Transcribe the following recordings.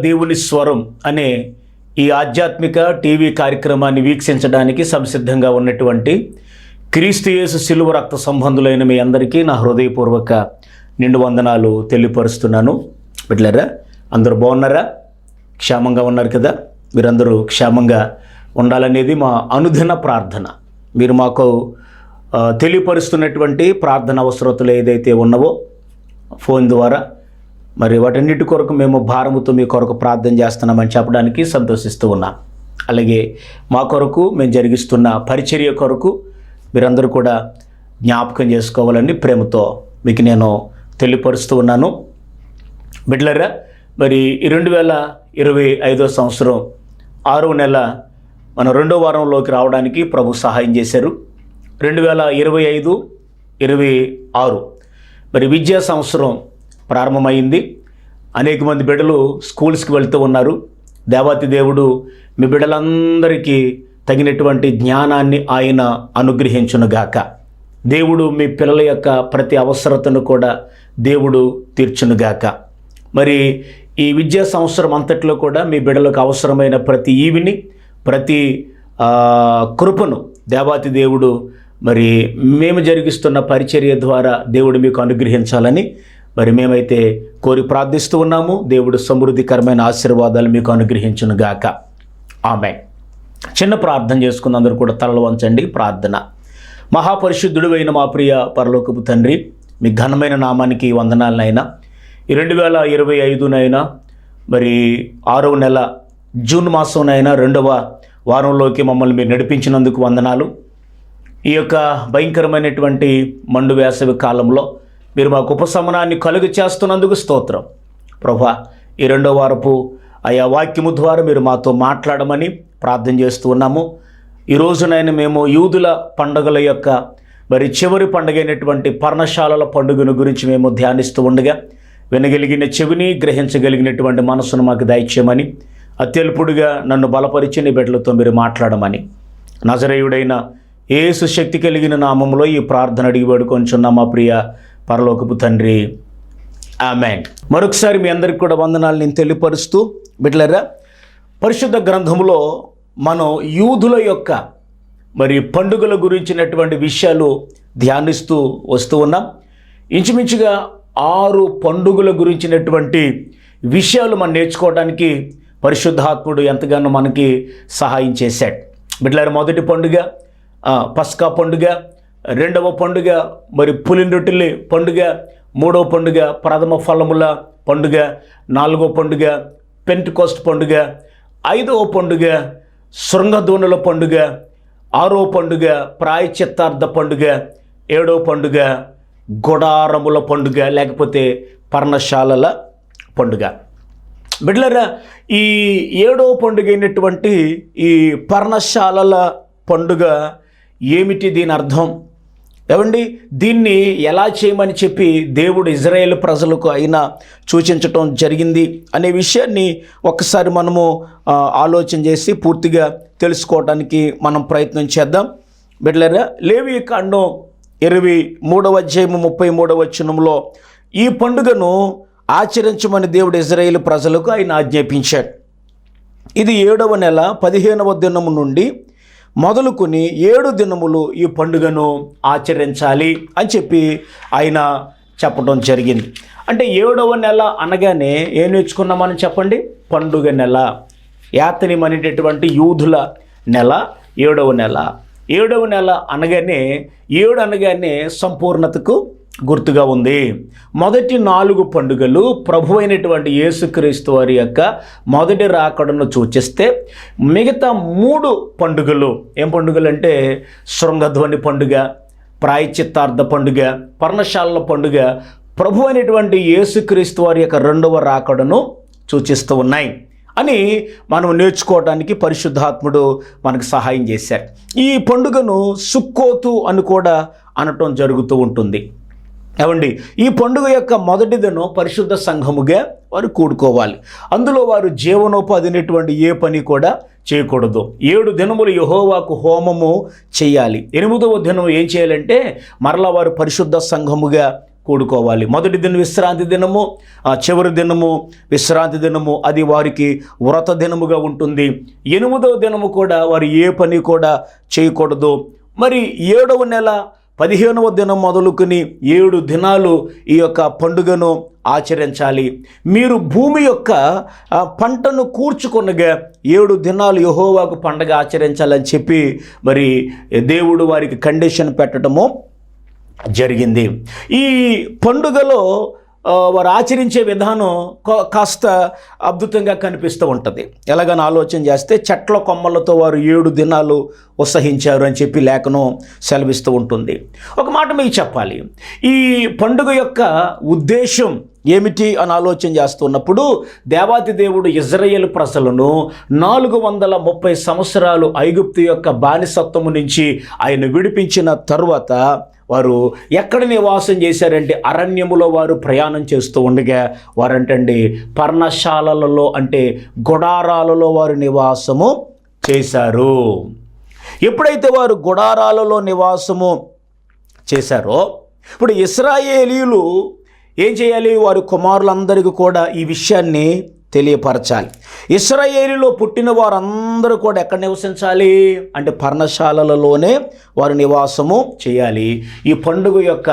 దేవుని స్వరం అనే ఈ ఆధ్యాత్మిక టీవీ కార్యక్రమాన్ని వీక్షించడానికి సంసిద్ధంగా ఉన్నటువంటి క్రీస్తు యేసు సిలువ రక్త సంబంధులైన మీ అందరికీ నా హృదయపూర్వక నిండు వందనాలు తెలియపరుస్తున్నాను. బిడ్డలారా అందరూ బాగున్నారా? క్షేమంగా ఉన్నారు కదా? మీరందరూ క్షేమంగా ఉండాలనేది మా అనుదిన ప్రార్థన. మీరు మాకు తెలియపరుస్తున్నటువంటి ప్రార్థన అవసరతలు ఏదైతే ఉన్నవో ఫోన్ ద్వారా మరి వాటన్నిటి కొరకు మేము భారముతో మీ కొరకు ప్రార్థన చేస్తున్నామని చెప్పడానికి సంతోషిస్తూ ఉన్నాం. అలాగే మా కొరకు మేము జరిగిస్తున్న పరిచర్య కొరకు మీరందరూ కూడా జ్ఞాపకం చేసుకోవాలని ప్రేమతో మీకు నేను తెలియపరుస్తూ ఉన్నాను. బిడ్లరా మరి రెండు వేల ఇరవై ఐదో సంవత్సరం ఆరో నెల మన రెండో వారంలోకి రావడానికి ప్రభు సహాయం చేశారు. రెండు వేల ఇరవై ఐదు ఇరవై ఆరు. మరి విద్యా సంవత్సరం ప్రారంభమైంది. అనేక మంది బిడ్డలు స్కూల్స్కి వెళ్తూ ఉన్నారు. దేవాతి దేవుడు మీ బిడ్డలందరికీ తగినటువంటి జ్ఞానాన్ని ఆయన అనుగ్రహించునుగాక. దేవుడు మీ పిల్లల యొక్క ప్రతి అవసరతను కూడా దేవుడు తీర్చునుగాక. మరి ఈ విద్యా సంవత్సరం అంతట్లో కూడా మీ బిడ్డలకు అవసరమైన ప్రతి ఈవిని ప్రతి కృపను దేవాతి దేవుడు మరి మేము జరిగిస్తున్న పరిచర్య ద్వారా దేవుడు మీకు అనుగ్రహించాలని మరి మేమైతే కోరి ప్రార్థిస్తూ ఉన్నాము. దేవుడు సమృద్ధికరమైన ఆశీర్వాదాలు మీకు అనుగ్రహించును గాక. ఆమె చిన్న ప్రార్థన చేసుకున్న అందరూ కూడా తలలు వంచండి. ప్రార్థన. మహాపరిశుద్ధుడు అయిన మా ప్రియ పరలోకపు తండ్రి మీ ఘనమైన నామానికి వందనాలనైనా రెండు వేల ఇరవై ఐదునైనా మరి ఆరవ నెల జూన్ మాసంనైనా రెండవ వారంలోకి మమ్మల్ని మీరు నడిపించినందుకు వందనాలు. ఈ యొక్క భయంకరమైనటువంటి మండు వేసవి కాలంలో మీరు మాకు ఉపశమనాన్ని కలుగు చేస్తున్నందుకు స్తోత్రం. ప్రభా ఈ రెండో వారపు ఆయా వాక్యము ద్వారా మీరు మాతో మాట్లాడమని ప్రార్థన చేస్తూ ఉన్నాము. ఈరోజునైనా మేము యూదుల పండుగల యొక్క మరి చివరి పండుగ అయినటువంటి పర్ణశాలల పండుగను గురించి మేము ధ్యానిస్తూ ఉండగా వినగలిగిన చెవిని గ్రహించగలిగినటువంటి మనసును మాకు దయచేయమని అత్యల్పుడిగా నన్ను బలపరిచి నీ బిడ్డలతో మీరు మాట్లాడమని. నజరేయుడైన ఏసు శక్తి కలిగిన నామంలో ఈ ప్రార్థన అడిగి వేడుకొంచున్న మా ప్రియ పరలోకపు తండ్రి. ఆమెన్. మరొకసారి మీ అందరికి కూడా వందనాలు నేను తెలియపరుస్తూ బిడ్డలరా పరిశుద్ధ గ్రంథంలో మనం యూదుల యొక్క మరి పండుగల గురించినటువంటి విషయాలు ధ్యానిస్తూ వస్తూ ఉన్నాం. ఇంచుమించుగా ఆరు పండుగల గురించినటువంటి విషయాలు మనం నేర్చుకోవడానికి పరిశుద్ధాత్ముడు ఎంతగానో మనకి సహాయం చేశాడు. బిడ్డలారు మొదటి పండుగ పస్కా పండుగ రెండవ పండుగ మరి పులిన రొట్టెల పండుగ మూడవ పండుగ ప్రథమ ఫలముల పండుగ నాలుగో పండుగ పెంటికోస్ట్ పండుగ ఐదవ పండుగ శృంగధూనుల పండుగ ఆరో పండుగ ప్రాయచిత్తార్థ పండుగ ఏడవ పండుగ గుడారముల పండుగ లేకపోతే పర్ణశాలల పండుగ. బిడ్లరా ఈ ఏడవ పండుగ అయినటువంటి ఈ పర్ణశాలల పండుగ ఏమిటి దీని అర్థం? ఏమండి? దీన్ని ఎలా చేయమని చెప్పి దేవుడు ఇజ్రాయేల్ ప్రజలకు అయినా సూచించటం జరిగింది అనే విషయాన్ని ఒక్కసారి మనము ఆలోచన చేసి పూర్తిగా తెలుసుకోవడానికి మనం ప్రయత్నం చేద్దాం. బిడ్డలరా లేవి కాండం ఇరవై మూడవ అధ్యాయము ముప్పై మూడవ వచనంలో ఈ పండుగను ఆచరించమని దేవుడు ఇజ్రాయేల్ ప్రజలకు ఆయన ఆజ్ఞాపించాడు. ఇది ఏడవ నెల పదిహేనవ దినము నుండి మొదలుకొని ఏడు దినములు ఈ పండుగను ఆచరించాలి అని చెప్పి ఆయన చెప్పడం జరిగింది. అంటే ఏడవ నెల అనగానే ఏం నేర్చుకున్నామని చెప్పండి? పండుగ నెల. యాతని అనేటటువంటి యూదుల నెల ఏడవ నెల. ఏడవ నెల అనగానే ఏడు అనగానే సంపూర్ణతకు గుర్తుగా ఉంది. మొదటి నాలుగు పండుగలు ప్రభు అయినటువంటి యేసుక్రీస్తు వారి యొక్క మొదటి రాకడను సూచిస్తే మిగతా మూడు పండుగలు ఏం పండుగలు అంటే శృంగధ్వని పండుగ ప్రాయచిత్తార్థ పండుగ పర్ణశాలల పండుగ ప్రభు అయినటువంటి యేసుక్రీస్తు వారి యొక్క రెండవ రాకడను సూచిస్తూ ఉన్నాయి. అని మనం నేర్చుకోవడానికి పరిశుద్ధాత్ముడు మనకు సహాయం చేశారు ఈ పండుగను సుక్కోతు అని కూడా అనటం జరుగుతూ ఉంటుంది. ఏమండి? ఈ పండుగ యొక్క మొదటి దినం పరిశుద్ధ సంఘముగా వారు కూడుకోవాలి. అందులో వారు జీవనోపాధి అనేటువంటి ఏ పని కూడా చేయకూడదు. ఏడు దినములు యహోవాకు హోమము చేయాలి. ఎనిమిదవ దినం ఏం చేయాలంటే మరలా వారు పరిశుద్ధ సంఘముగా కూడుకోవాలి. మొదటి దినం విశ్రాంతి దినము చివరి దినము విశ్రాంతి దినము అది వారికి వ్రత దినముగా ఉంటుంది. ఎనిమిదవ దినము కూడా వారు ఏ పని కూడా చేయకూడదు. మరి ఏడవ నెల పదిహేనవ దినం మొదలుకొని ఏడు దినాలు ఈ యొక్క పండుగను ఆచరించాలి. మీరు భూమి యొక్క పంటను కూర్చుకొనగా ఏడు దినాలు యహోవాకు పండగ ఆచరించాలని చెప్పి మరి దేవుడు వారికి కండిషన్ పెట్టడము జరిగింది. ఈ పండుగలో వారు ఆచరించే విధానం కా- కాస్త అద్భుతంగా కనిపిస్తూ ఉంటుంది. ఎలాగని ఆలోచన చేస్తే చెట్ల కొమ్మలతో వారు ఏడు దినాలు ఉత్సహించారు అని చెప్పి లేఖనం సెలవిస్తూ ఉంటుంది. ఒక మాట మీకు చెప్పాలి. ఈ పండుగ యొక్క ఉద్దేశం ఏమిటి అని ఆలోచన చేస్తున్నప్పుడు దేవాతి దేవుడు ఇజ్రాయేల్ ప్రజలను నాలుగు వందల ముప్పై సంవత్సరాలు ఐగుప్తు యొక్క బానిసత్వము నుంచి ఆయన విడిపించిన తరువాత వారు ఎక్కడ నివాసం చేశారంటే అరణ్యములో వారు ప్రయాణం చేస్తూ ఉండగా వారంటండి పర్ణశాలలలో అంటే గుడారాలలో వారు నివాసము చేశారు. ఎప్పుడైతే వారు గుడారాలలో నివాసము చేశారో ఇప్పుడు ఇస్రాయేలీలు ఏం చేయాలి? వారి కుమారులందరికీ కూడా ఈ విషయాన్ని తెలియపరచాలి. ఇస్రాయేలీలో పుట్టిన వారందరూ కూడా ఎక్కడ నివసించాలి? అంటే పర్ణశాలలలోనే వారు నివాసము చేయాలి. ఈ పండుగ యొక్క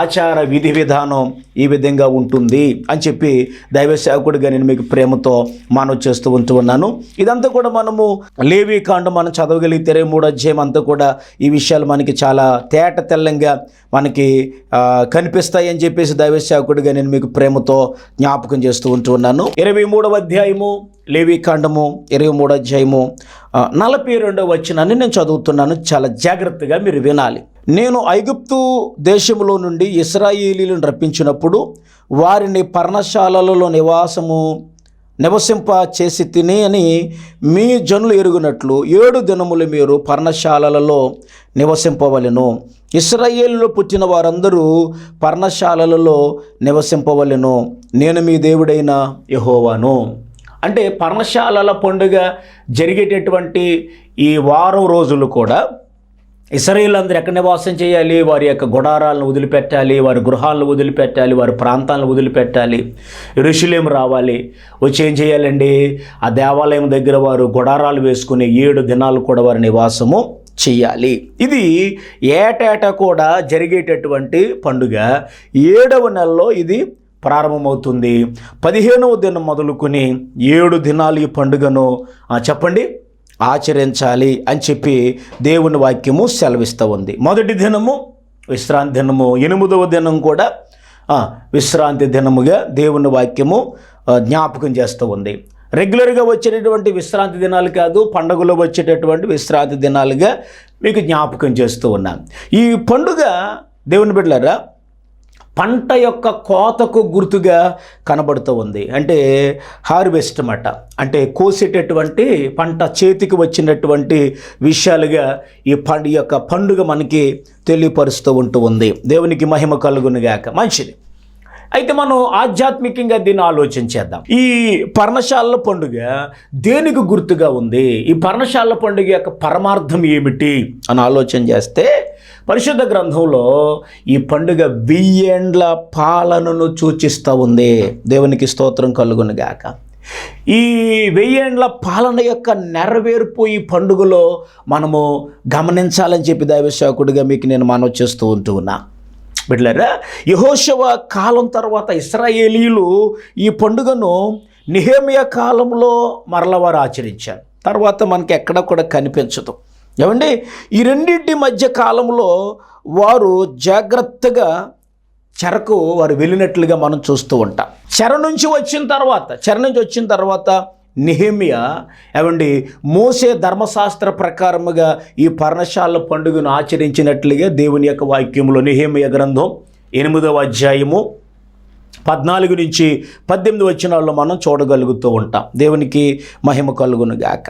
ఆచార విధి విధానం ఈ విధంగా ఉంటుంది అని చెప్పి దైవ సేవకుడిగా నేను మీకు ప్రేమతో మనవి చేస్తూ ఉంటూ ఉన్నాను. ఇదంతా కూడా మనము లేవీ కాండం మనం చదవగలిగితే ఇరవై మూడు అధ్యాయం అంతా కూడా ఈ విషయాలు మనకి చాలా తేట తెల్లంగా మనకి కనిపిస్తాయని చెప్పేసి దైవ సేవకుడిగా నేను మీకు ప్రేమతో జ్ఞాపకం చేస్తూ ఉంటూ ఉన్నాను. ఇరవై మూడవ అధ్యాయము లేవి కాండము ఇరవై మూడో అధ్యాయము నలభై రెండో వచ్చినాన్ని నేను చదువుతున్నాను. చాలా జాగ్రత్తగా మీరు వినాలి. నేను ఐగుప్తు దేశములో నుండి ఇస్రాయేలీలను రప్పించినప్పుడు వారిని పర్ణశాలలలో నివాసము నివసింప చేసి తిని అని మీ జనులు ఎరుగునట్లు ఏడు దినములు మీరు పర్ణశాలలలో నివసింపవలెను. ఇస్రాయేల్లో పుట్టిన వారందరూ పర్ణశాలలలో నివసింపవలెను. నేను మీ దేవుడైన యహోవాను. అంటే పర్ణశాలల పండుగ జరిగేటటువంటి ఈ వారం రోజులు కూడా ఇస్రాయేలందరూ ఎక్కడ నివాసం చేయాలి? వారి యొక్క గుడారాలను వదిలిపెట్టాలి వారి గృహాలను వదిలిపెట్టాలి వారి ప్రాంతాలను వదిలిపెట్టాలి. ఋషులేం రావాలి. వచ్చి ఏం చేయాలండి? ఆ దేవాలయం దగ్గర వారు గుడారాలు వేసుకుని ఏడు దినాలు కూడా వారి నివాసము చేయాలి. ఇది ఏటేటా కూడా జరిగేటటువంటి పండుగ. ఏడవ నెలలో ఇది ప్రారంభమవుతుంది. పదిహేనవ దినం మొదలుకొని ఏడు దినాలు ఈ పండుగను చెప్పండి? ఆచరించాలి అని చెప్పి దేవుని వాక్యము సెలవిస్తూ ఉంది. మొదటి దినము విశ్రాంతి దినము ఎనిమిదవ దినం కూడా విశ్రాంతి దినముగా దేవుని వాక్యము జ్ఞాపకం చేస్తూ ఉంది. రెగ్యులర్గా వచ్చేటటువంటి విశ్రాంతి దినాలు కాదు పండుగలో వచ్చేటటువంటి విశ్రాంతి దినాలుగా మీకు జ్ఞాపకం చేస్తూ ఉన్నాను. ఈ పండుగ దేవుని బిడ్డలారా పంట యొక్క కోతకు గుర్తుగా కనబడుతూ ఉంది. అంటే హార్వెస్ట్ అన్నమాట. అంటే కోసేటటువంటి పంట చేతికి వచ్చినటువంటి విషయాలుగా ఈ పండు ఈ యొక్క పండుగ మనకి తెలియపరుస్తూ ఉంటూ ఉంది. దేవునికి మహిమ కలుగునుగాక. మంచిది. అయితే మనం ఆధ్యాత్మికంగా దీన్ని ఆలోచించేద్దాం ఈ పర్ణశాల పండుగ దేనికి గుర్తుగా ఉంది? ఈ పర్ణశాల పండుగ యొక్క పరమార్థం ఏమిటి అని ఆలోచన చేస్తే పరిశుద్ధ గ్రంథంలో ఈ పండుగ వెయ్యేండ్ల పాలనను సూచిస్తూ ఉంది. దేవునికి స్తోత్రం కలుగునుగాక ఈ వెయ్యేండ్ల పాలన యొక్క నెరవేర్పు ఈ పండుగలో మనము గమనించాలని చెప్పి దైవశాకుడిగా మీకు నేను మనవి చేస్తూ ఉంటూ ఉన్నా. బిడ్లరా యహోశవ కాలం తర్వాత ఇస్రాయేలీలు ఈ పండుగను నిహేమియ కాలంలో మరల వారు ఆచరించారు. తర్వాత మనకి ఎక్కడ కూడా కనిపించదు. ఏమండి? ఈ రెండింటి మధ్య కాలంలో వారు జాగ్రత్తగా చెరకు వారు వెళ్ళినట్లుగా మనం చూస్తూ ఉంటాం. చెర నుంచి వచ్చిన తర్వాత చెర నుంచి వచ్చిన తర్వాత నిహేమియా ఏమండి మోసే ధర్మశాస్త్ర ప్రకారముగా ఈ పర్ణశాల పండుగను ఆచరించినట్లుగా దేవుని యొక్క వాక్యంలో నిహేమియా గ్రంథం ఎనిమిదవ అధ్యాయము పద్నాలుగు నుంచి పద్దెనిమిది వచ్చినాల్లో మనం చూడగలుగుతూ ఉంటాం. దేవునికి మహిమ కలుగును గాక.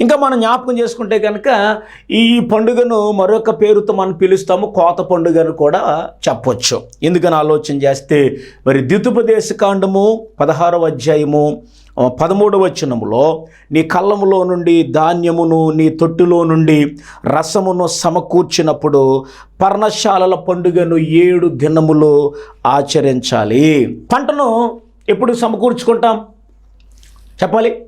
ఇంకా మనం జ్ఞాపకం చేసుకుంటే కనుక ఈ పండుగను మరొక పేరుతో మనం పిలుస్తాము కోత పండుగను కూడా చెప్పొచ్చు. ఎందుకని ఆలోచన చేస్తే మరి ద్వితుపదేశ కాండము పదహారవ అధ్యాయము పదమూడవ వచనములో నీ కళ్ళములో నుండి ధాన్యమును నీ తొట్టులో నుండి రసమును సమకూర్చినప్పుడు పర్ణశాలల పండుగను ఏడు దినములు ఆచరించాలి. పంటను ఎప్పుడు సమకూర్చుకుంటాం? చెప్పాలి.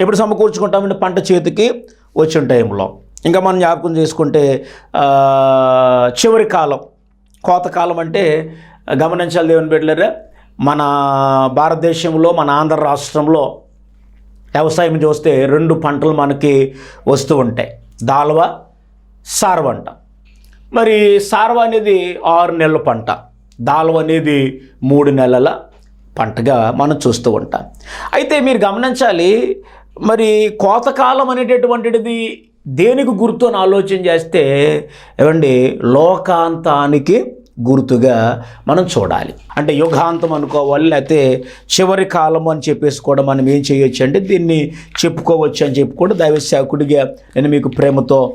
ఎప్పుడు సమకూర్చుకుంటామంటే పంట చేతికి వచ్చిన టైంలో. ఇంకా మనం జ్ఞాపకం చేసుకుంటే చివరి కాలం కోతకాలం అంటే గమనించాలి దేవుని బిడ్డలారా. మన భారతదేశంలో మన ఆంధ్ర రాష్ట్రంలో వ్యవసాయం చూస్తే రెండు పంటలు మనకి వస్తూ ఉంటాయి. దాల్వ సార్వ అంట. మరి సార్వ అనేది ఆరు నెలల పంట. దాల్వ అనేది మూడు నెలల పంటగా మనం చూస్తూ ఉంటాం. అయితే మీరు గమనించాలి మరి కోతకాలం అనేటటువంటిది దేనికి గుర్తు అని ఆలోచన చేస్తే ఏమండి లోకాంతానికి గుర్తుగా మనం చూడాలి. అంటే యుగాంతం అనుకోవాలి లేకపోతే చివరి కాలం అని చెప్పేసి కూడా మనం ఏం చేయొచ్చు అంటే దీన్ని చెప్పుకోవచ్చు అని చెప్పి కూడా దైవశాకుడిగా నేను మీకు ప్రేమతో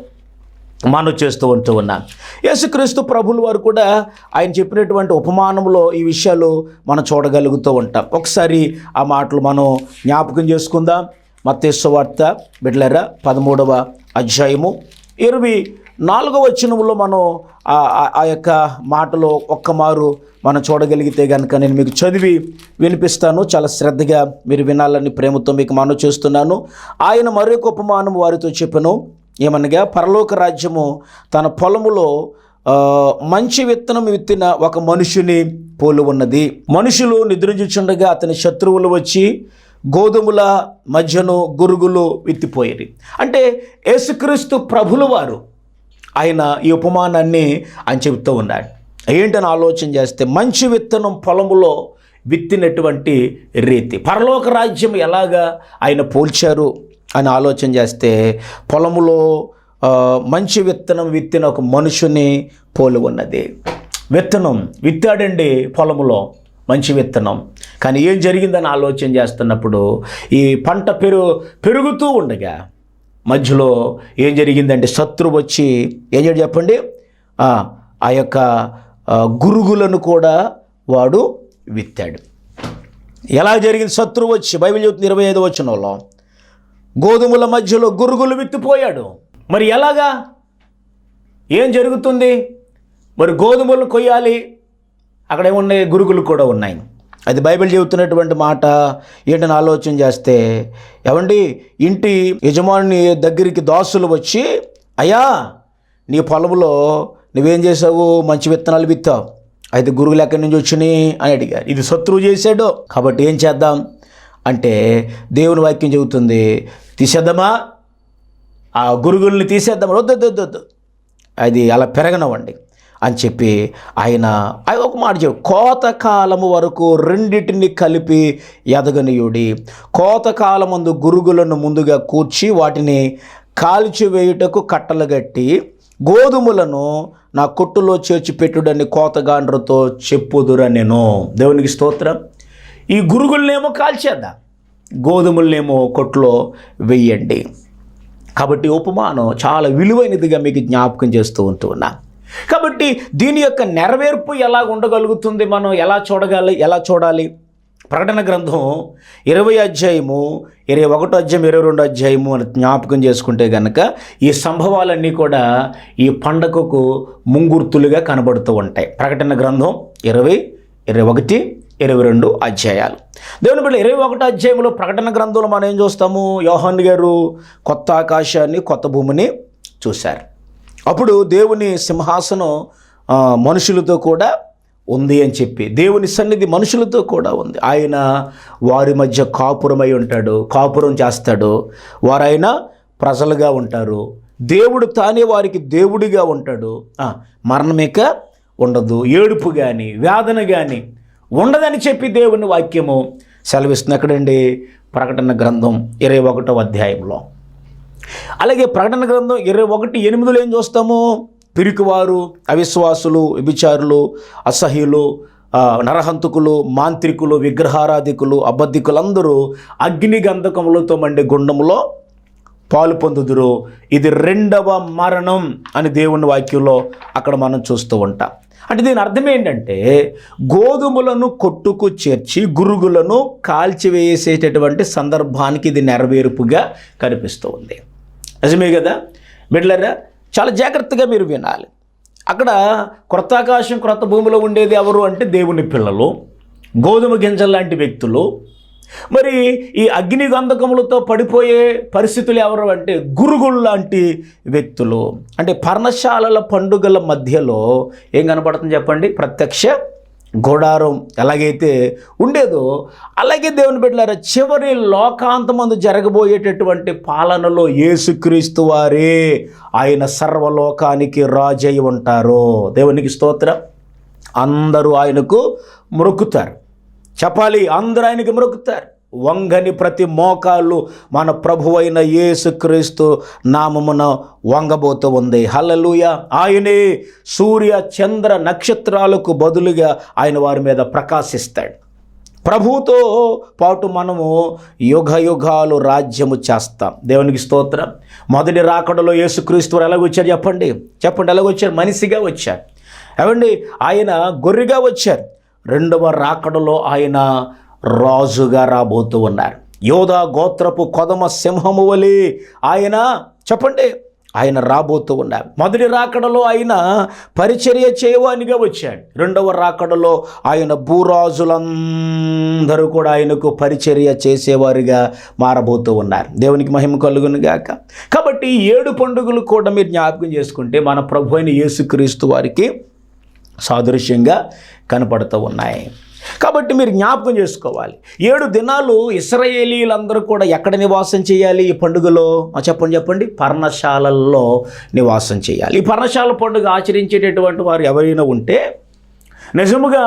మనం చేస్తూ ఉంటూ ఉన్నాను యేసుక్రీస్తు ప్రభులు వారు కూడా ఆయన చెప్పినటువంటి ఉపమానంలో ఈ విషయాలు మనం చూడగలుగుతూ ఉంటాం. ఒకసారి ఆ మాటలు మనం జ్ఞాపకం చేసుకుందాం. మత్తేశ్వ వార్త బిడ్లరా పదమూడవ అధ్యాయము ఇరవై నాలుగవ వచనంలో మనం ఆ- ఆ- యొక్క మాటలో ఒక్క మారు మనం చూడగలిగితే కనుక నేను మీకు చదివి వినిపిస్తాను. చాలా శ్రద్ధగా మీరు వినాలని ప్రేమతో మీకు మనవి చేస్తున్నాను. ఆయన మరొక ఉపమానం వారితో చెప్పను. ఏమనగా పరలోక రాజ్యము తన పొలములో మంచి విత్తనం విత్తిన ఒక మనుషుని పోలి ఉన్నది. మనుషులు నిద్రించుచుండగా అతని శత్రువులు వచ్చి గోధుమల మధ్యను గురుగులు విత్తిపోయేది. అంటే యేసుక్రీస్తు ప్రభులు వారు ఆయన ఈ ఉపమానాన్ని ఆయన చెబుతూ ఉన్నాడు. ఏంటని ఆలోచన చేస్తే మంచి విత్తనం పొలములో విత్తినటువంటి రీతి. పరలోక రాజ్యం ఎలాగా ఆయన పోల్చారు అని ఆలోచన చేస్తే పొలములో మంచి విత్తనం విత్తిన ఒక మనుషుని పోలి ఉన్నది. విత్తనం విత్తాడండి పొలములో మంచి విత్తనం. కానీ ఏం జరిగిందని ఆలోచన చేస్తున్నప్పుడు ఈ పంట పెరు పెరుగుతూ ఉండగా మధ్యలో ఏం జరిగిందంటే శత్రువు వచ్చి ఏం చేయడు చెప్పండి? ఆ యొక్క గురుగులను కూడా వాడు విత్తాడు. ఎలా జరిగింది? శత్రువు వచ్చి బైబిల్ చెబుతుంది ఇరవై ఐదు వచనంలో గోధుమల మధ్యలో గురుగులు విత్తిపోయాడు. మరి ఎలాగా? ఏం జరుగుతుంది? మరి గోధుమలు కొయ్యాలి అక్కడ ఏమున్నాయి? గురుగులు కూడా ఉన్నాయి. అది బైబిల్ చెబుతున్నటువంటి మాట ఏంటని ఆలోచన చేస్తే ఏమండి ఇంటి యజమాని దగ్గరికి దాసులు వచ్చి అయ్యా నీ పొలంలో నువ్వేం చేసావు మంచి విత్తనాలు విత్తావు. అయితే గురువులు ఎక్కడి నుంచి వచ్చినాయి? అని అడిగారు. ఇది శత్రువు చేశాడు. కాబట్టి ఏం చేద్దాం? అంటే దేవుని వాక్యం చెబుతుంది తీసేద్దామా? ఆ గురుగుల్ని తీసేద్దాం వద్దు వద్దు. అది అలా పెరగనవ్వండి. అని చెప్పి ఆయన ఒక మాట చెప్పు. కోతకాలము వరకు రెండింటిని కలిపి ఎదగనీయుడి. కోతకాలమందు గురుగులను ముందుగా కూర్చి వాటిని కాల్చివేయుటకు కట్టలు కట్టి గోధుమలను నా కొట్టులో చేర్చి పెట్టుడని కోతగాండ్రతో చెప్పుదురా నేను. దేవునికి స్తోత్రం. ఈ గురుగులనేమో కాల్చేద్దాం? గోధుమలనేమో కొట్లో వెయ్యండి. కాబట్టి ఉపమానం చాలా విలువైనదిగా మీకు జ్ఞాపకం చేస్తూ ఉంటున్నా. కాబట్టి దీని యొక్క నెరవేర్పు ఎలా ఉండగలుగుతుంది మనం ఎలా చూడగాలి ఎలా చూడాలి? ప్రకటన గ్రంథం ఇరవై అధ్యాయము ఇరవై ఒకటో అధ్యాయం ఇరవై రెండో అధ్యాయము అని జ్ఞాపకం చేసుకుంటే కనుక ఈ సంభవాలన్నీ కూడా ఈ పండగకు ముంగుర్తులుగా కనబడుతూ ఉంటాయి. ప్రకటన గ్రంథం ఇరవై ఇరవై ఒకటి ఇరవై రెండు అధ్యాయాలు. దేవుని బిడ్డ ఇరవై ఒకటో అధ్యాయంలో ప్రకటన గ్రంథంలో మనం ఏం చూస్తాము? యోహన్ గారు కొత్త ఆకాశాన్ని కొత్త భూమిని చూశారు. అప్పుడు దేవుని సింహాసనం మనుషులతో కూడా ఉంది అని చెప్పి దేవుని సన్నిధి మనుషులతో కూడా ఉంది. ఆయన వారి మధ్య కాపురమై ఉంటాడు కాపురం చేస్తాడు. వారైనా ప్రజలుగా ఉంటారు. దేవుడు తానే వారికి దేవుడిగా ఉంటాడు. ఆ, మరణమిక ఉండదు. ఏడుపు కానీ వేదన కానీ ఉండదని చెప్పి దేవుని వాక్యము సెలవిస్తున్న ఎక్కడండి? ప్రకటన గ్రంథం ఇరవై ఒకటో అధ్యాయంలో. అలాగే ప్రకటన గ్రంథం ఇరవై ఒకటి ఎనిమిదిలో ఏం చూస్తాము? పిరికివారు అవిశ్వాసులు విభిచారులు అసహ్యులు నరహంతకులు మాంత్రికులు విగ్రహారాధికులు అబద్ధికులందరూ అగ్ని గంధకములతో మండే గుండంలో పాలు పొందుదురు. ఇది రెండవ మరణం అని దేవుని వాక్యంలో అక్కడ మనం చూస్తూ ఉంటాం. అంటే దీని అర్థం ఏంటంటే గోధుమలను కొట్టుకు చేర్చి గురుగులను కాల్చివేసేటటువంటి సందర్భానికి ఇది నెరవేర్పుగా కనిపిస్తూ ఉంది. నిజమే కదా? బిడ్లరా చాలా జాగ్రత్తగా మీరు వినాలి. అక్కడ క్రొత్త ఆకాశం క్రొత్త భూమిలో ఉండేది ఎవరు అంటే దేవుని పిల్లలు గోధుమ గింజల లాంటి వ్యక్తులు. మరి ఈ అగ్ని గంధకములతో పడిపోయే పరిస్థితులు ఎవరు అంటే గురుగులు లాంటి వ్యక్తులు. అంటే పర్ణశాలల పండుగల మధ్యలో ఏం కనపడుతుంది చెప్పండి? ప్రత్యక్ష గోడారం ఎలాగైతే ఉండేదో అలాగే దేవుని బిడ్డలారా చివరి లోకాంతమందు జరగబోయేటటువంటి పాలనలో యేసుక్రీస్తు వారే ఆయన సర్వలోకానికి రాజై ఉంటారు. దేవునికి స్తోత్రం. అందరూ ఆయనకు మొక్కుతారు చెప్పాలి అందరూ ఆయనకి మొక్కుతారు వంగని ప్రతి మోకాళ్ళు మన ప్రభువైన యేసుక్రీస్తు నామమున వంగబోతూ ఉంది. హలలుయ ఆయనే సూర్య చంద్ర నక్షత్రాలకు బదులుగా ఆయన వారి మీద ప్రకాశిస్తాడు. ప్రభుతో పాటు మనము యుగ యుగాలు రాజ్యము చేస్తాం. దేవునికి స్తోత్రం. మొదటి రాకడలో యేసుక్రీస్తు వారు ఎలాగొచ్చారు చెప్పండి? చెప్పండి ఎలాగొచ్చారు? మనిషిగా వచ్చారు. ఏమండి? ఆయన గొర్రెగా వచ్చారు. రెండవ రాకడలో ఆయన రాజుగా రాబోతూ ఉన్నారు. యోధా గోత్రపు కొదమ సింహము వలె ఆయన చెప్పండి ఆయన రాబోతూ ఉన్నారు. మొదటి రాకడలో ఆయన పరిచర్య చేయవానిగా వచ్చాడు. రెండవ రాకడలో ఆయన భూరాజులందరూ కూడా ఆయనకు పరిచర్య చేసేవారుగా మారబోతూ ఉన్నారు. దేవునికి మహిమ కలుగును గాక. కాబట్టి ఏడు పండుగలు కూడా మీరు జ్ఞాపకం చేసుకుంటే మన ప్రభు అయిన యేసుక్రీస్తు వారికి సాదృశ్యంగా కనపడుతూ ఉన్నాయి. కాబట్టి మీరు జ్ఞాపకం చేసుకోవాలి. ఏడు దినాలు ఇస్రాయేలీలందరూ కూడా ఎక్కడ నివాసం చేయాలి ఈ పండుగలో? చెప్పండి చెప్పండి. పర్ణశాలల్లో నివాసం చేయాలి. ఈ పర్ణశాల పండుగ ఆచరించేటటువంటి వారు ఎవరైనా ఉంటే నిజముగా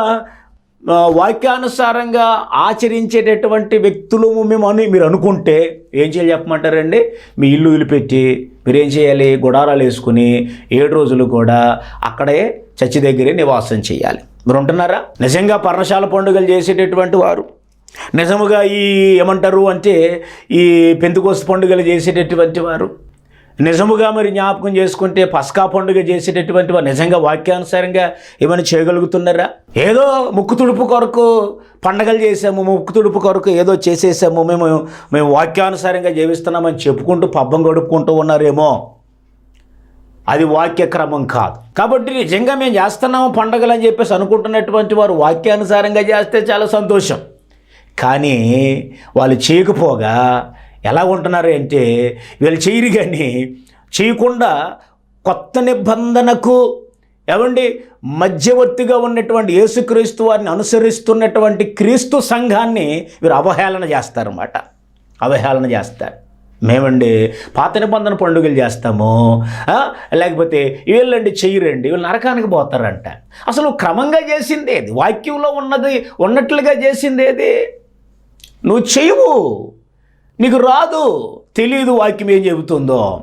వాక్యానుసారంగా ఆచరించేటటువంటి వ్యక్తులు మేము అని మీరు అనుకుంటే ఏం చేయాలి చెప్పమంటారండి? మీ ఇల్లు వదిలిపెట్టి మీరు ఏం చేయాలి? గుడారాలు వేసుకుని ఏడు రోజులు కూడా అక్కడే చర్చి దగ్గరే నివాసం చేయాలి. మీరు ఉంటున్నారా నిజంగా పర్ణశాల పండుగలు చేసేటటువంటి వారు. నిజముగా ఈ ఏమంటారు అంటే ఈ పెంతుకోస్తు పండుగలు చేసేటటువంటి వారు. నిజముగా మరి జ్ఞాపకం చేసుకుంటే పస్కా పండుగ చేసేటటువంటి వారు నిజంగా వాక్యానుసారంగా ఏమైనా చేయగలుగుతున్నారా? ఏదో ముక్కు తుడుపు కొరకు పండగలు చేసాము ముక్కు తుడుపు కొరకు ఏదో చేసేసాము మేము మేము వాక్యానుసారంగా జీవిస్తున్నామని చెప్పుకుంటూ పబ్బం గడుపుకుంటూ ఉన్నారేమో. అది వాక్య క్రమం కాదు. కాబట్టి నిజంగా మేము చేస్తున్నాము పండగలు అని చెప్పేసి అనుకుంటున్నటువంటి వారు వాక్యానుసారంగా చేస్తే చాలా సంతోషం. కానీ వాళ్ళు చేయకపోగా ఎలా ఉంటున్నారు అంటే వీళ్ళు చేయరు కానీ చేయకుండా కొత్త నిబంధనకు ఏమండి మధ్యవర్తిగా ఉన్నటువంటి యేసుక్రీస్తు వారిని అనుసరిస్తున్నటువంటి క్రీస్తు సంఘాన్ని వీరు అవహేళన చేస్తారన్నమాట. అవహేళన చేస్తారు. మేమండి పాత నిబంధన పండుగలు చేస్తాము లేకపోతే వీళ్ళండి చెయ్యరండి వీళ్ళు నరకానికి పోతారంట. అసలు క్రమంగా చేసింది ఏది? వాక్యంలో ఉన్నది ఉన్నట్లుగా చేసింది ఏది? నువ్వు చేయవు నీకు రాదు. తెలియదు వాక్యం ఏం చెబుతుందో.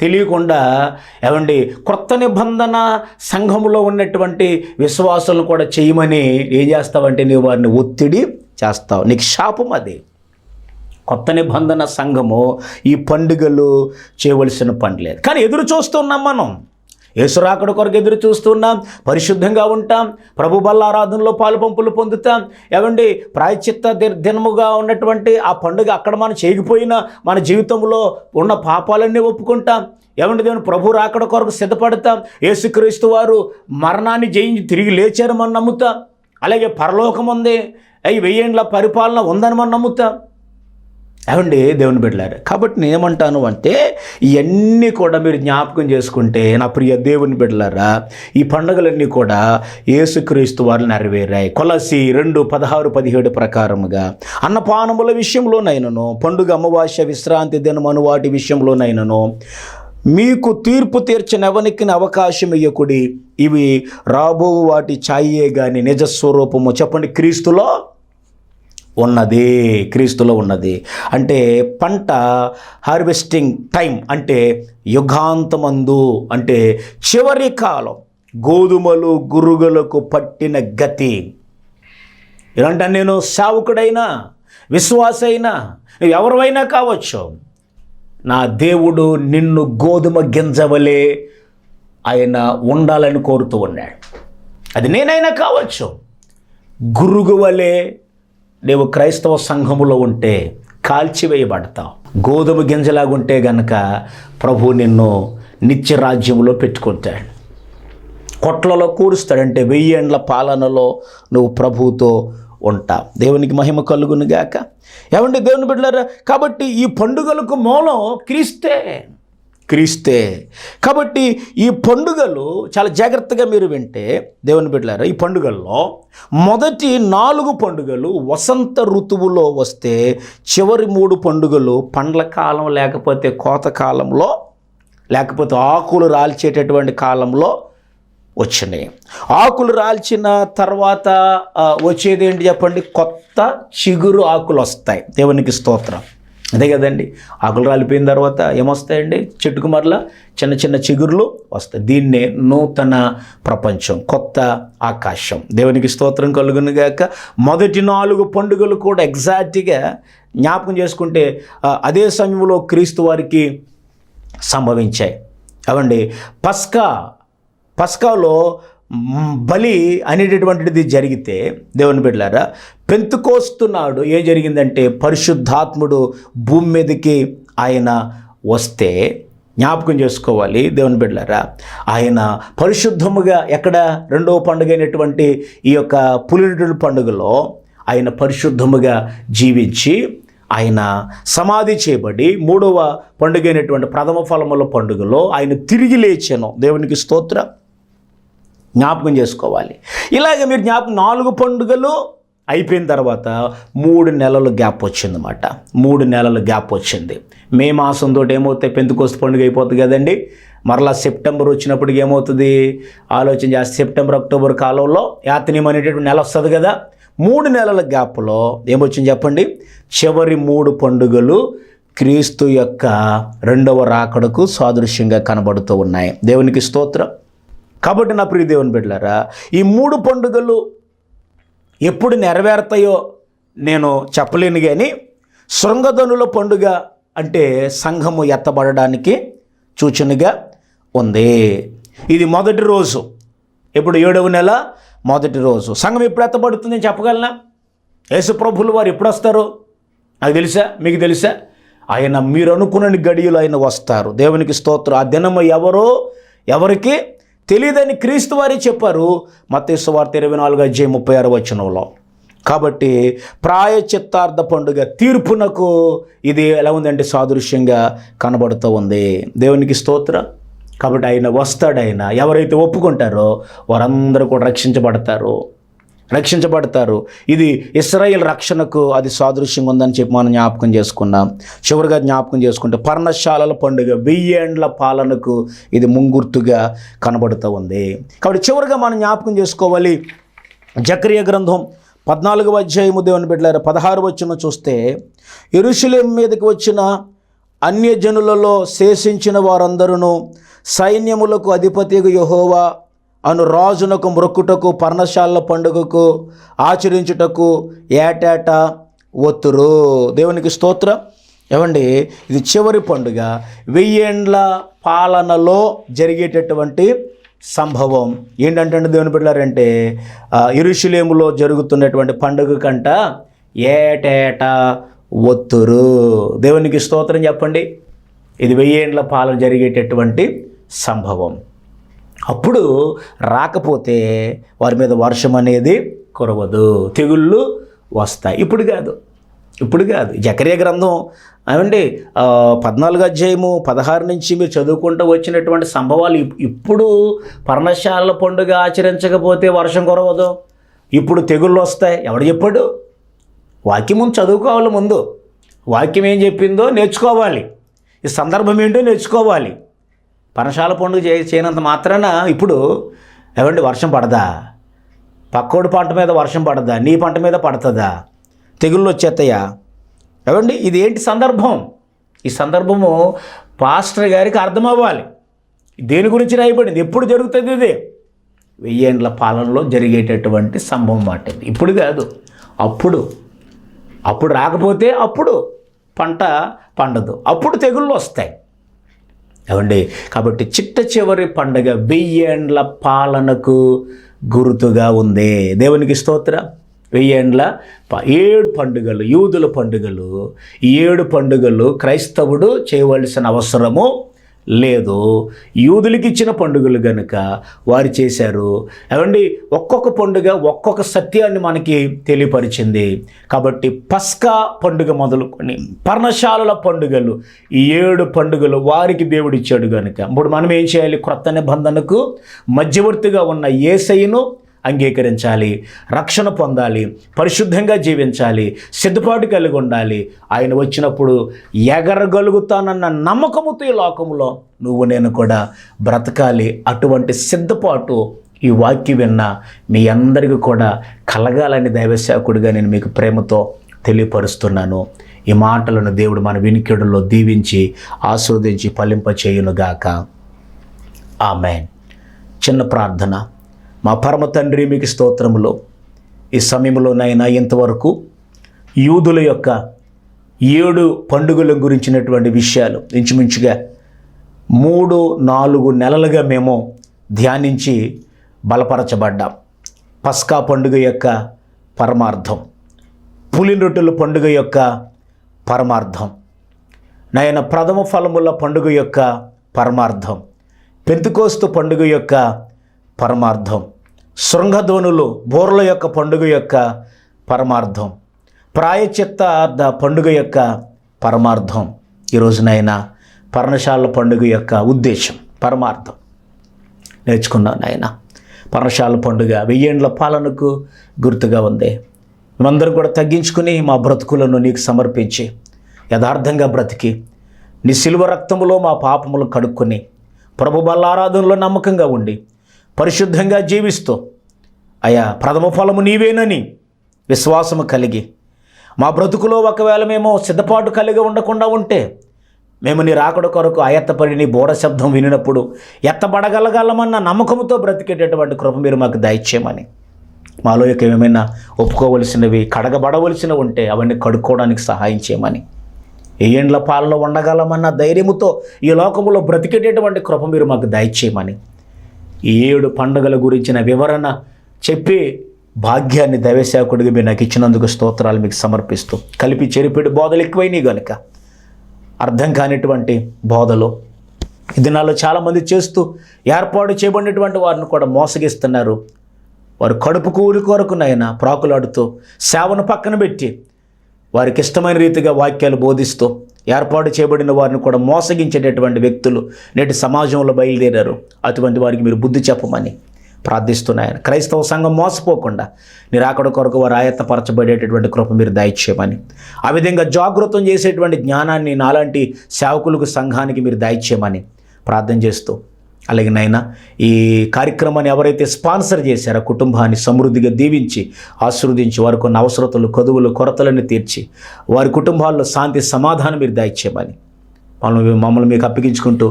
తెలియకుండా ఏమండి క్రొత్త నిబంధన సంఘములో ఉన్నటువంటి విశ్వాసాలను కూడా చేయమని ఏం చేస్తావంటే నీవు వారిని ఒత్తిడి చేస్తావు. నీకు శాపం అది. కొత్త నిబంధన సంఘము ఈ పండుగలు చేయవలసిన పని లేదు. కానీ ఎదురు చూస్తున్నాం మనం. యేసురాకడ కొరకు ఎదురు చూస్తున్నాం. పరిశుద్ధంగా ఉంటాం. ప్రభు బల్లారాధనలో పాలు పంపులు పొందుతాం. ఏమండి? ప్రాయచిత్త దినముగా ఉన్నటువంటి ఆ పండుగ అక్కడ మనం చేయకపోయినా మన జీవితంలో ఉన్న పాపాలన్నీ ఒప్పుకుంటాం. ఏమండి? దేవుని ప్రభు రాకడ కొరకు సిద్ధపడతాం. యేసుక్రీస్తు వారు మరణాన్ని జయించి తిరిగి లేచారు మనం నమ్ముతాం. అలాగే పరలోకం ఉంది అవి వెయ్యేండ్ల పరిపాలన ఉందని మనం నమ్ముతాం. ఏమండి దేవుని బిడ్డలారు? కాబట్టి నేను ఏమంటాను అంటే ఇవన్నీ కూడా మీరు జ్ఞాపకం చేసుకుంటే నా ప్రియ దేవుని బిడ్డలారా ఈ పండుగలన్నీ కూడా యేసుక్రీస్తు వారు నెరవేరాయి. కొలసి రెండు పదహారు పదిహేడు ప్రకారముగా. అన్నపానముల విషయంలోనైనను పండుగ అమావాస్య విశ్రాంతి దినమను వాటి విషయంలోనైనను మీకు తీర్పు తీర్చనెవనికి అవకాశం ఇయ్యకుడి ఇవి రాబో వాటి ఛాయే కానీ నిజస్వరూపము. చెప్పండి క్రీస్తులో ఉన్నది క్రీస్తులో ఉన్నది. అంటే పంట హార్వెస్టింగ్ టైం అంటే యుగాంతమందు అంటే చివరి కాలం గోధుమలు గురుగులకు పట్టిన గతి. ఇలాంటి నేను సేవకుడైనా విశ్వాసైనా నువ్వు ఎవరివైనా కావచ్చు నా దేవుడు నిన్ను గోధుమ గింజవలే ఆయన ఉండాలని కోరుతూ ఉన్నాడు. అది నేనైనా కావచ్చు. గురుగు వలె నీవు క్రైస్తవ సంఘములో ఉంటే కాల్చివేయబడతావు గోధుమ గింజలాగుంటే గనక ప్రభు నిన్ను నిత్య రాజ్యంలో పెట్టుకుంటాడు. కొట్లలో కూరుస్తాడంటే వెయ్యి ఏండ్ల పాలనలో నువ్వు ప్రభువుతో ఉంటావు దేవునికి మహిమ కలుగునుగాక ఏమంటే దేవుని బిడ్డలారా? కాబట్టి ఈ పండుగలకు మూలం క్రీస్తే. క్రీస్తే. కాబట్టి ఈ పండుగలు చాలా జాగ్రత్తగా మీరు వింటే దేవుని బిడ్డలారా ఈ పండుగల్లో మొదటి నాలుగు పండుగలు వసంత ఋతువులో వస్తే చివరి మూడు పండుగలు పండ్ల కాలం లేకపోతే కోత కాలంలో లేకపోతే ఆకులు రాల్చేటటువంటి కాలంలో వచ్చినాయి. ఆకులు రాల్చిన తర్వాత వచ్చేది ఏంటి చెప్పండి? కొత్త చిగురు ఆకులు వస్తాయి దేవునికి స్తోత్రం. అదే కదండి. ఆకులు రాలిపోయిన తర్వాత ఏమొస్తాయండి? చెట్టుకు మరలా చిన్న చిన్న చిగురులు వస్తాయి. దీన్నే నూతన ప్రపంచం కొత్త ఆకాశం. దేవునికి స్తోత్రం కలుగునుగాక మొదటి నాలుగు పండుగలు కూడా ఎగ్జాక్ట్గా జ్ఞాపకం చేసుకుంటే అదే సమయంలో క్రీస్తు వారికి సంభవించాయి. అవండి పస్కా పస్కాలో బలి అనేటటువంటిది జరిగితే దేవుని బిడ్డలారా పెంతుకోస్తున్నాడు. ఏం జరిగిందంటే పరిశుద్ధాత్ముడు భూమి మీదకి ఆయన వస్తే జ్ఞాపకం చేసుకోవాలి. దేవుని బిడ్డలారా ఆయన పరిశుద్ధముగా ఎక్కడ రెండవ పండుగ అయినటువంటి ఈ యొక్క పులిరుడు పండుగలో ఆయన పరిశుద్ధముగా జీవించి ఆయన సమాధి చేయబడి మూడవ పండుగ అయినటువంటి ప్రథమ ఫలముల పండుగలో ఆయన తిరిగి లేచాను. దేవునికి స్తోత్ర. జ్ఞాపకం చేసుకోవాలి. ఇలాగ మీరు జ్ఞాపకం నాలుగు పండుగలు అయిపోయిన తర్వాత మూడు నెలలు గ్యాప్ వచ్చిందన్నమాట. మూడు నెలలు గ్యాప్ వచ్చింది. మే మాసంతో ఏమవుతాయి? పెంతుకోస్తు పండుగ అయిపోతుంది కదండి. మరలా సెప్టెంబర్ వచ్చినప్పటికి ఏమవుతుంది? ఆలోచన చేస్తే సెప్టెంబర్ అక్టోబర్ కాలంలో యాతనీయం అనేటటువంటి నెల వస్తుంది కదా. మూడు నెలల గ్యాప్లో ఏమొచ్చింది చెప్పండి? చివరి మూడు పండుగలు క్రీస్తు యొక్క రెండవ రాకడకు సాదృశ్యంగా కనబడుతూ ఉన్నాయి. దేవునికి స్తోత్రం. కాబట్టి నా ప్రియ దేవుని బిడ్డలారా ఈ మూడు పండుగలు ఎప్పుడు నెరవేరుతాయో నేను చెప్పలేను కానీ శృంగధనుల పండుగ అంటే సంఘము ఎత్తబడడానికి సూచనగా ఉంది. ఇది మొదటి రోజు. ఇప్పుడు ఏడవ నెల మొదటి రోజు. సంఘం ఎప్పుడు ఎత్తబడుతుంది నేను చెప్పగలనా? యేసు ప్రభులు వారు ఎప్పుడు వస్తారు? నాకు తెలుసా? మీకు తెలుసా? ఆయన మీరు అనుకున్న గడియలు ఆయన వస్తారు. దేవునికి స్తోత్రం. ఆ దినము ఎవరో ఎవరికి తెలియదని క్రీస్తు వారే చెప్పారు. మతేశ్వార్త వార్త ఇరవై నాలుగు అధ్యాయం ముప్పై ఆరు వచనంలో. కాబట్టి ప్రాయచిత్తార్థ పండుగ తీర్పునకు ఇది ఎలా ఉందంటే సాదృశ్యంగా కనబడుతూ ఉంది. దేవునికి స్తోత్ర. కాబట్టి ఆయన వస్తాడు ఆయన ఎవరైతే ఒప్పుకుంటారో వారందరూ కూడా రక్షించబడతారు. రక్షించబడతారు. ఇది ఇస్రాయిల్ రక్షణకు అది సాదృశ్యంగా ఉందని చెప్పి మనం జ్ఞాపకం చేసుకున్నాం. చివరిగా జ్ఞాపకం చేసుకుంటే పర్ణశాలల పండుగ వెయ్యేండ్ల పాలనకు ఇది ముంగుర్తుగా కనబడుతూ ఉంది. కాబట్టి చివరిగా మనం జ్ఞాపకం చేసుకోవాలి. జక్రియ గ్రంథం పద్నాలుగవ అధ్యాయము దేవుని బిడ్డలారు పదహారు వచ్చిన చూస్తే ఎరుషులేం మీదకి వచ్చిన అన్యజనులలో శేషించిన వారందరూ సైన్యములకు అధిపతిగా యహోవా అను రాజునకు మ్రొక్కుటకు పర్ణశాల పండుగకు ఆచరించుటకు ఏటేటా ఒత్తురు దేవునికి స్తోత్రం. ఏమండి ఇది చివరి పండుగ. వెయ్యేండ్ల పాలనలో జరిగేటటువంటి సంభవం. ఏంటంటే దేవుని బిడ్డారంటే ఇరుషులేములో జరుగుతున్నటువంటి పండుగ కంట ఏటేటా ఒత్తురు దేవునికి స్తోత్రం చెప్పండి. ఇది వెయ్యేండ్ల పాలన జరిగేటటువంటి సంభవం. అప్పుడు రాకపోతే వారి మీద వర్షం అనేది కురవదు. తెగుళ్ళు వస్తాయి. ఇప్పుడు కాదు. ఇప్పుడు కాదు. జకర్య గ్రంథం ఏమండి? పద్నాలుగు అధ్యాయము పదహారు నుంచి మీరు చదువుకుంటూ వచ్చినటువంటి సంభవాలు ఇప్పుడు పర్ణశాల పండుగ ఆచరించకపోతే వర్షం కురవదు. ఇప్పుడు తెగుళ్ళు వస్తాయి. ఎవడు చెప్పాడు? వాక్యం ముందు చదువుకోవాలి ముందు. వాక్యం ఏం చెప్పిందో నేర్చుకోవాలి. ఈ సందర్భం ఏంటో నేర్చుకోవాలి. పనశాల పండుగ చే చేయనంత మాత్రాన ఇప్పుడు ఏమండి వర్షం పడదా? పక్కోడి పంట మీద వర్షం పడదా? నీ పంట మీద పడుతుందా? తెగుళ్ళు వచ్చేస్తాయా ఏమండి ఇది ఏంటి సందర్భం? ఈ సందర్భము పాస్టర్ గారికి అర్థం అవ్వాలి దేని గురించి రాయబడింది? ఎప్పుడు జరుగుతుంది ఇది? వెయ్యేండ్ల పాలనలో జరిగేటటువంటి సంభవం మాట ఇప్పుడు కాదు అప్పుడు. అప్పుడు రాకపోతే అప్పుడు పంట పండదు. అప్పుడు తెగుళ్ళు వస్తాయి. ఏమండి? కాబట్టి చిట్ట చివరి పండగ వెయ్యేండ్ల పాలనకు గుర్తుగా ఉంది. దేవునికి స్తోత్ర. వెయ్యేండ్ల ప- ఏడు పండుగలు యూదుల పండుగలు. ఈ ఏడు పండుగలు క్రైస్తవుడు చేయవలసిన అవసరము లేదు. యూదులకి ఇచ్చిన పండుగలు గనుక వారు చేశారు. ఏమండి? ఒక్కొక్క పండుగ ఒక్కొక్క సత్యాన్ని మనకి తెలియపరిచింది. కాబట్టి పస్కా పండుగ మొదలుకొని పర్ణశాలల పండుగలు ఈ ఏడు పండుగలు వారికి దేవుడు ఇచ్చాడు గనుక. ఇప్పుడు మనం ఏం చేయాలి? క్రొత్త నిబంధనకు మధ్యవర్తిగా ఉన్న ఏసైను అంగీకరించాలి రక్షణ పొందాలి పరిశుద్ధంగా జీవించాలి సిద్ధపాటు కలిగి ఉండాలి. ఆయన వచ్చినప్పుడు ఎగరగలుగుతానన్న నమ్మకముతో ఈ లోకంలో నువ్వు నేను కూడా బ్రతకాలి. అటువంటి సిద్ధపాటు ఈ వాక్యం విన్న మీ అందరికీ కూడా కలగాలని దైవశాకుడిగా నేను మీకు ప్రేమతో తెలియపరుస్తున్నాను. ఈ మాటలను దేవుడు మన వినికిడుల్లో దీవించి ఆస్వాదించి ఫలింపచేయునుగాక. ఆమె చిన్న ప్రార్థన. మా పరమ తండ్రి మీకు స్తోత్రములో. ఈ సమయంలోనైనా ఇంతవరకు యూదుల యొక్క ఏడు పండుగల గురించినటువంటి విషయాలు ఇంచుమించుగా మూడు నాలుగు నెలలుగా మేము ధ్యానించి బలపరచబడ్డాం. పస్కా పండుగ యొక్క పరమార్థం పులినొట్టుల పండుగ యొక్క పరమార్థం నాయన ప్రథమ ఫలముల పండుగ యొక్క పరమార్థం పెంతుకోస్తు పండుగ యొక్క పరమార్థం. శృంగధోనులు బోర్ల యొక్క పండుగ యొక్క పరమార్థం. ప్రాయచిత్తార్థ పండుగ యొక్క పరమార్థం. ఈరోజునైనా పర్ణశాల పండుగ యొక్క ఉద్దేశం పరమార్థం. నేర్చుకున్నాను ఆయన పర్ణశాల పండుగ వెయ్యేండ్ల పాలనకు గుర్తుగా ఉంది. మేమందరం కూడా తగ్గించుకుని మా బ్రతుకులను నీకు సమర్పించి యథార్థంగా బ్రతికి నీ సిలువ రక్తములో మా పాపములు కడుక్కొని ప్రభు బల్లారాధనలో నమ్మకంగా ఉండి పరిశుద్ధంగా జీవిస్తూ. అయా ప్రథమ ఫలము నీవేనని విశ్వాసము కలిగి. మా బ్రతుకులో ఒకవేళ మేము సిద్ధపాటు కలిగి ఉండకుండా ఉంటే మేము నీ రాకడ కొరకు అయత్తపడి నీ బోడ శబ్దం వినినప్పుడు ఎత్తబడగలగలమన్న నమ్మకంతో బ్రతికేటటువంటి కృప మీరు మాకు దయచేయమని. మాలో యొక్క ఏమైనా ఒప్పుకోవలసినవి కడగబడవలసినవి ఉంటే అవన్నీ కడుక్కోవడానికి సహాయం చేయమని. ఏ ఏండ్ల పాలలో ఉండగలమన్న ధైర్యముతో ఈ లోకములో బ్రతికేటటువంటి కృప మీరు మాకు దయచేయమని. ఈ ఏడు పండుగల గురించిన వివరణ చెప్పి భాగ్యాన్ని దైవశాకుడిగా మీరు నాకు ఇచ్చినందుకు స్తోత్రాలు మీకు సమర్పిస్తూ కలిపి చెరిపిడి బోధలు ఎక్కువైనాయి కనుక అర్థం కానిటువంటి బోధలు దినాల్లో చాలామంది చేస్తూ ఏర్పాటు చేయబడినటువంటి వారిని కూడా మోసగిస్తున్నారు. వారు కడుపు కూలి కొరకునైనా ప్రాకులాడుతూ సేవను పక్కన పెట్టి వారికి ఇష్టమైన రీతిగా వాక్యాలు బోధిస్తూ ఏర్పాటు చేయబడిన వారిని కూడా మోసగించేటటువంటి వ్యక్తులు నేటి సమాజంలో బయలుదేరారు. అటువంటి వారికి మీరు బుద్ధి చెప్పమని ప్రార్థిస్తున్నాయని. క్రైస్తవ సంఘం మోసపోకుండా నిరాకడ కొరకు వారు ఆయత్తపరచబడేటటువంటి కృప మీరు దయచేయమని. ఆ విధంగా జాగృతం చేసేటువంటి జ్ఞానాన్ని నాలాంటి సేవకులకు సంఘానికి మీరు దయచేయమని ప్రార్థన చేస్తూ అలాగే నాయన ఈ కార్యక్రమాన్ని ఎవరైతే స్పాన్సర్ చేశారో కుటుంబాన్ని సమృద్ధిగా దీవించి ఆశీర్వదించి వారికి ఉన్న అవసరతలు కదువులు కొరతలను తీర్చి వారి కుటుంబాల్లో శాంతి సమాధానం మీరు దయచేయమని మమ్మల్ని మమ్మల్ని మీకు అప్పగించుకుంటూ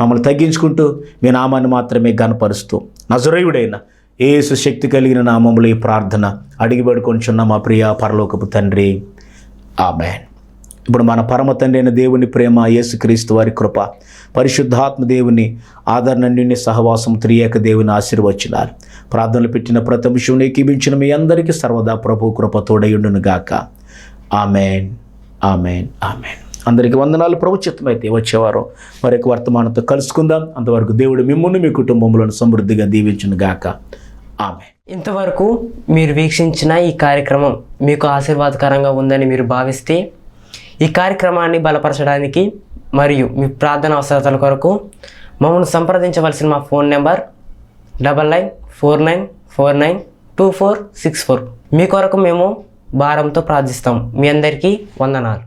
మమ్మల్ని తగ్గించుకుంటూ మీ నామాన్ని మాత్రమే గనపరుస్తూ నజరేయుడైన ఏసు శక్తి కలిగిన నామములు ఈ ప్రార్థన అడిగి పడుకొంచున్న మా ప్రియ పరలోకపు తండ్రి. ఆమెన్. ఇప్పుడు మన పరమ తండ్రి అయిన దేవుని ప్రేమ యేసుక్రీస్తు వారి కృప పరిశుద్ధాత్మ దేవుని ఆదరణ్యుని సహవాసం త్రియేక దేవుని ఆశీర్వచనాలు. ప్రార్థనలు పెట్టిన ప్రతి అంశం ఏకీభించిన మీ అందరికీ సర్వదా ప్రభు కృప తోడయుండును గాక. ఆమెన్. ఆమెన్. ఆమెన్. అందరికీ వందనాలు. ప్రభు వచ్చేవారు. మరొక వర్తమానంతో కలుసుకుందాం. అంతవరకు దేవుడు మిమ్మల్ని మీ కుటుంబంలో సమృద్ధిగా దీవించును గాక. ఆమె ఇంతవరకు మీరు వీక్షించిన ఈ కార్యక్రమం మీకు ఆశీర్వాదకరంగా ఉందని మీరు భావిస్తే ఈ కార్యక్రమాన్ని బలపరచడానికి మరియు మీ ప్రార్థన అవసరతల కొరకు మమ్మల్ని సంప్రదించవలసిన మా phone number double nine four nine four nine two four six four. మీ కొరకు మేము భారంతో ప్రార్థిస్తాం. మీ అందరికీ వందనాలు.